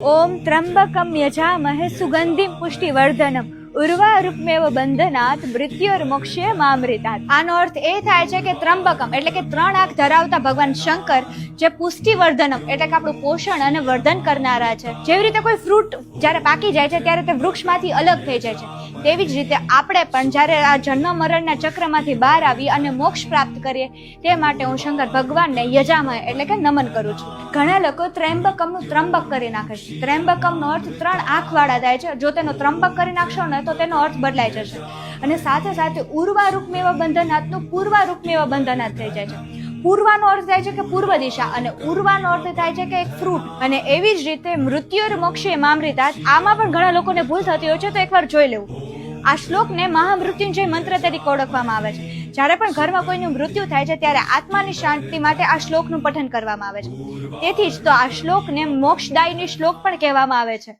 ઓમ ત્રંબકમ યજામહે સુગંધિમ પુષ્ટિવર્ધનમ ઉર્વારૂપમેવ બંધનાથ મૃત્યુર મોક્ષે મામૃતાત. આનો અર્થ એ થાય છે કે ત્રંબકમ એટલે કે ત્રણ આંખ ધરાવતા ભગવાન શંકર, જે પુષ્ટિવર્ધનમ એટલે કે આપણું પોષણ અને વર્ધન કરનારા છે. જેવી રીતે કોઈ ફ્રૂટ જ્યારે પાકી જાય છે, ત્યારે તે વૃક્ષમાંથી અલગ થઈ જાય છે. તેવી જ રીતે આપણે પણ જ્યારે આ જન્મ મરણના ચક્રમાંથી બહાર આવી અને મોક્ષ પ્રાપ્ત કરીએ, તે માટે હું શંકર ભગવાનને યજામય એટલે કે નમન કરું છું. ઘણા લોકો ત્રંબકમનું ત્રંબક કરી નાખે છે. ત્રંબકમનો અર્થ ત્રણ આંખવાળા થાય છે. જો તેનો ત્રંબક કરી નાખશો ને તો તેનો અર્થ બદલાઈ જશે. અને સાથે સાથે ઉર્વા રૂપમેવા બંધનાથનું પૂર્વા રૂપમેવા બંધનાથ થઈ જાય છે. પૂર્વાનો અર્થ થાય છે કે પૂર્વ દિશા અને ઉર્વાનો અર્થ થાય છે કે એક ફ્રૂટ. અને એવી જ રીતે મૃત્યુર મોક્ષે મામૃતાસ આમાં પણ ઘણા લોકોને ભૂલ થતી હોય છે તો એકવાર જોઈ લેવું. આ શ્લોકને મહામૃત્યુંજય મંત્ર તરીકે ઓળખવામાં આવે છે. જ્યારે પણ ઘરમાં કોઈનું મૃત્યુ થાય છે ત્યારે આત્માની શાંતિ માટે આ શ્લોકનું પઠન કરવામાં આવે છે. તેથી જ તો આ શ્લોકને મોક્ષદાયની શ્લોક પણ કહેવામાં આવે છે.